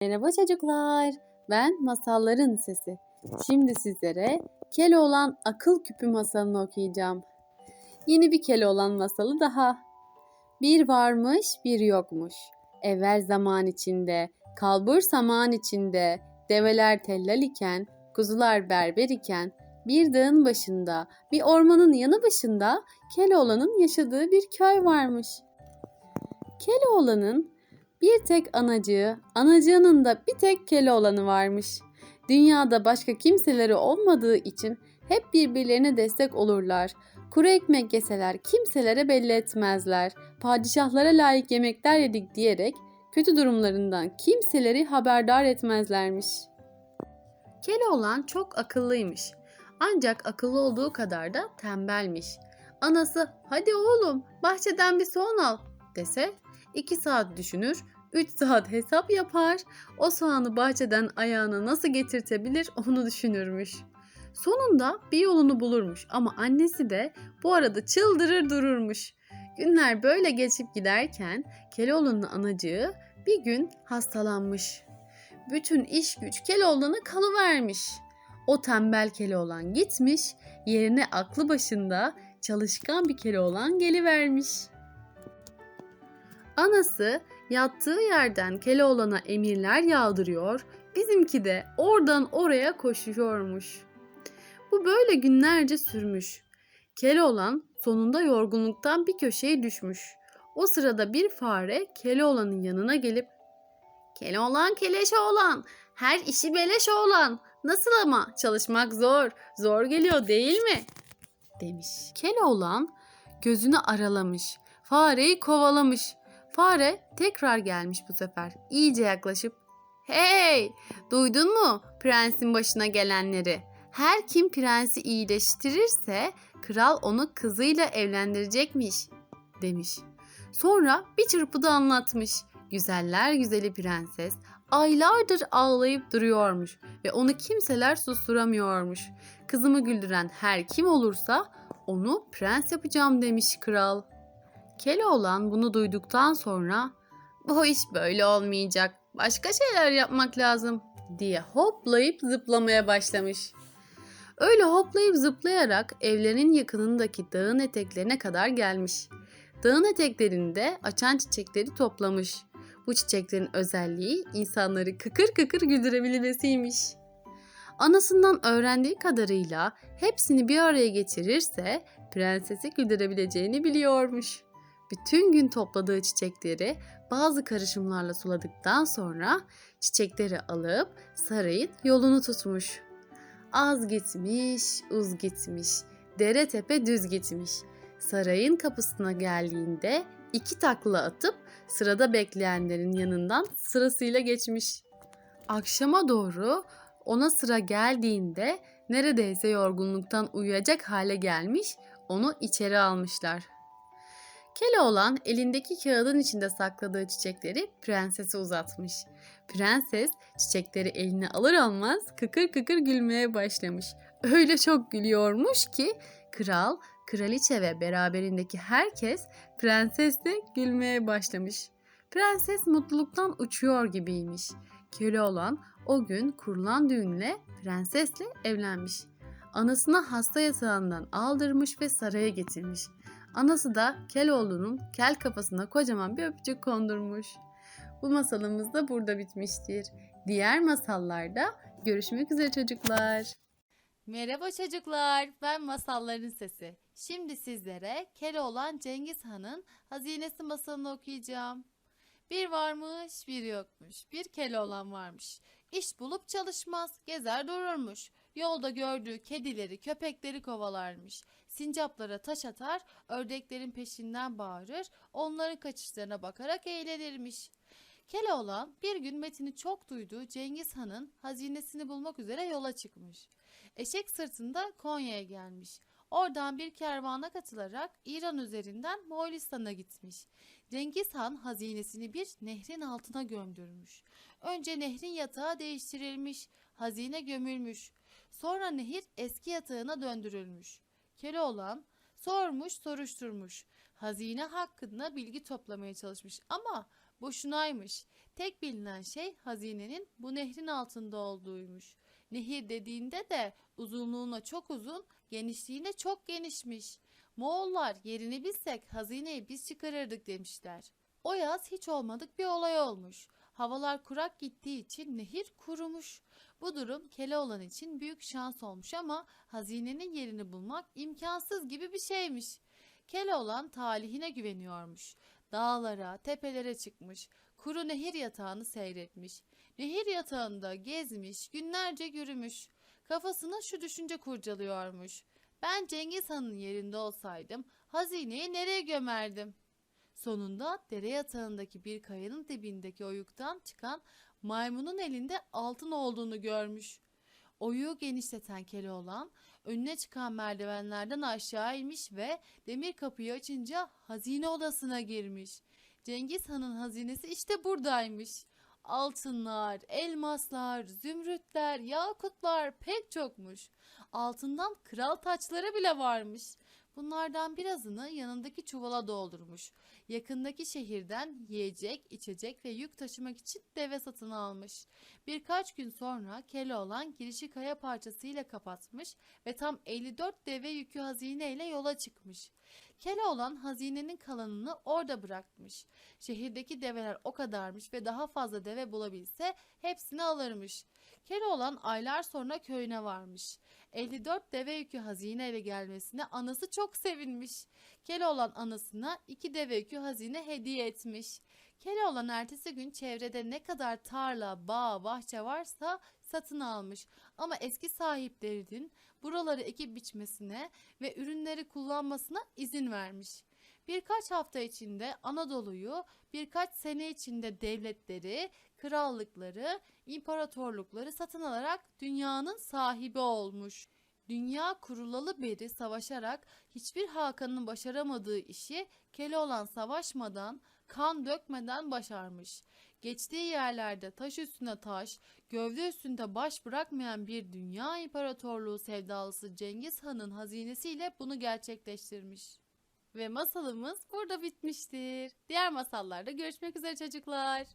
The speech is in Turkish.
Merhaba çocuklar. Ben Masalların Sesi. Şimdi sizlere Keloğlan Akıl Küpü masalını okuyacağım. Yeni bir Keloğlan masalı daha. Bir varmış, bir yokmuş. Evvel zaman içinde, kalbur saman içinde, develer tellal iken, kuzular berber iken, bir dağın başında, bir ormanın yanı başında Keloğlan'ın yaşadığı bir köy varmış. Keloğlan'ın bir tek anacığı, anacığının da bir tek Keloğlan'ı varmış. Dünyada başka kimseleri olmadığı için hep birbirlerine destek olurlar. Kuru ekmek yeseler kimselere belli etmezler. Padişahlara layık yemekler yedik diyerek kötü durumlarından kimseleri haberdar etmezlermiş. Keloğlan çok akıllıymış. Ancak akıllı olduğu kadar da tembelmiş. Anası hadi oğlum bahçeden bir soğan al dese 2 saat düşünür, 3 saat hesap yapar, o soğanı bahçeden ayağına nasıl getirtebilir onu düşünürmüş. Sonunda bir yolunu bulurmuş ama annesi de bu arada çıldırır dururmuş. Günler böyle geçip giderken Keloğlan'ın anacığı bir gün hastalanmış. Bütün iş güç Keloğlan'a kalıvermiş. O tembel Keloğlan gitmiş, yerine aklı başında çalışkan bir Keloğlan gelivermiş. Anası yattığı yerden Keloğlan'a emirler yağdırıyor, bizimki de oradan oraya koşuyormuş. Bu böyle günlerce sürmüş. Keloğlan sonunda yorgunluktan bir köşeye düşmüş. O sırada bir fare Keloğlan'ın yanına gelip Keloğlan keleş oğlan, her işi beleş oğlan. Nasıl ama çalışmak zor, zor geliyor değil mi? demiş. Keloğlan gözünü aralamış, fareyi kovalamış. Fare tekrar gelmiş bu sefer. İyice yaklaşıp Hey! Duydun mu prensin başına gelenleri? Her kim prensi iyileştirirse kral onu kızıyla evlendirecekmiş demiş. Sonra bir çırpıda anlatmış. Güzeller güzeli prenses aylardır ağlayıp duruyormuş ve onu kimseler susturamıyormuş. Kızımı güldüren her kim olursa onu prens yapacağım demiş kral. Keloğlan bunu duyduktan sonra bu iş böyle olmayacak. Başka şeyler yapmak lazım diye hoplayıp zıplamaya başlamış. Öyle hoplayıp zıplayarak evlerinin yakınındaki dağın eteklerine kadar gelmiş. Dağın eteklerinde açan çiçekleri toplamış. Bu çiçeklerin özelliği insanları kıkır kıkır güldürebilmesiymiş. Anasından öğrendiği kadarıyla hepsini bir araya getirirse prensesi güldürebileceğini biliyormuş. Bütün gün topladığı çiçekleri bazı karışımlarla suladıktan sonra çiçekleri alıp sarayın yolunu tutmuş. Az gitmiş, uz gitmiş, dere tepe düz gitmiş. Sarayın kapısına geldiğinde iki takla atıp sırada bekleyenlerin yanından sırasıyla geçmiş. Akşama doğru ona sıra geldiğinde neredeyse yorgunluktan uyuyacak hale gelmiş, onu içeri almışlar. Keloğlan elindeki kağıdın içinde sakladığı çiçekleri prensese uzatmış. Prenses çiçekleri eline alır almaz kıkır kıkır gülmeye başlamış. Öyle çok gülüyormuş ki kral, kraliçe ve beraberindeki herkes prensesle gülmeye başlamış. Prenses mutluluktan uçuyor gibiymiş. Keloğlan o gün kurulan düğünle prensesle evlenmiş. Anasına hasta yatağından aldırmış ve saraya getirmiş. Anası da Keloğlu'nun kel kafasına kocaman bir öpücük kondurmuş. Bu masalımız da burada bitmiştir. Diğer masallarda görüşmek üzere çocuklar. Merhaba çocuklar, ben Masalların Sesi. Şimdi sizlere Keloğlan Cengiz Han'ın Hazinesi masalını okuyacağım. Bir varmış, bir yokmuş. Bir Keloğlan varmış. İş bulup çalışmaz, gezer dururmuş. Yolda gördüğü kedileri, köpekleri kovalarmış. Sincaplara taş atar, ördeklerin peşinden bağırır, onların kaçışlarına bakarak eğlenirmiş. Keloğlan bir gün Metin'i çok duyduğu Cengiz Han'ın hazinesini bulmak üzere yola çıkmış. Eşek sırtında Konya'ya gelmiş. Oradan bir kervana katılarak İran üzerinden Moğolistan'a gitmiş. Cengiz Han hazinesini bir nehrin altına gömdürmüş. Önce nehrin yatağı değiştirilmiş, hazine gömülmüş. Sonra nehir eski yatağına döndürülmüş. Keloğlan sormuş soruşturmuş. Hazine hakkında bilgi toplamaya çalışmış ama Boşunaymış. Tek bilinen şey hazinenin bu nehrin altında olduğuymuş. Nehir dediğinde de uzunluğuna çok uzun, genişliğine çok genişmiş. Moğollar yerini bilsek hazineyi biz çıkarırdık demişler. O yaz hiç olmadık bir olay olmuş. Havalar kurak gittiği için nehir kurumuş. Bu durum Keloğlan için büyük şans olmuş ama hazinenin yerini bulmak imkansız gibi bir şeymiş. Keloğlan talihine güveniyormuş. Dağlara, tepelere çıkmış. Kuru nehir yatağını seyretmiş. Nehir yatağında gezmiş, günlerce yürümüş. Kafasına şu düşünce kurcalıyormuş. Ben Cengiz Han'ın yerinde olsaydım hazineyi nereye gömerdim? Sonunda dere yatağındaki bir kayanın dibindeki oyuktan çıkan maymunun elinde altın olduğunu görmüş. Oyuğu genişleten Keloğlan önüne çıkan merdivenlerden aşağı inmiş ve demir kapıyı açınca hazine odasına girmiş. Cengiz Han'ın hazinesi işte buradaymış. Altınlar, elmaslar, zümrütler, yakutlar pek çokmuş. Altından kral taçları bile varmış. Bunlardan birazını yanındaki çuvala doldurmuş. Yakındaki şehirden yiyecek, içecek ve yük taşımak için deve satın almış. Birkaç gün sonra Keloğlan girişi kaya parçasıyla kapatmış ve tam 54 deve yükü hazineyle yola çıkmış. Keloğlan hazinenin kalanını orada bırakmış. Şehirdeki develer o kadarmış ve daha fazla deve bulabilse hepsini alırmış. Keloğlan aylar sonra köyüne varmış. 54 deve yükü hazineyle gelmesine anası çok sevinmiş. Keloğlan anasına iki deve yükü hazine hediye etmiş. Keloğlan ertesi gün çevrede ne kadar tarla, bağ, bahçe varsa satın almış. Ama eski sahiplerinin buraları ekip biçmesine ve ürünleri kullanmasına izin vermiş. Birkaç hafta içinde Anadolu'yu, birkaç sene içinde devletleri, krallıkları, imparatorlukları satın alarak dünyanın sahibi olmuş. Dünya kurulalı beri savaşarak hiçbir Hakan'ın başaramadığı işi Keloğlan savaşmadan, kan dökmeden başarmış. Geçtiği yerlerde taş üstüne taş, gövde üstünde baş bırakmayan bir dünya imparatorluğu sevdalısı Cengiz Han'ın hazinesiyle bunu gerçekleştirmiş. Ve masalımız burada bitmiştir. Diğer masallarda görüşmek üzere çocuklar.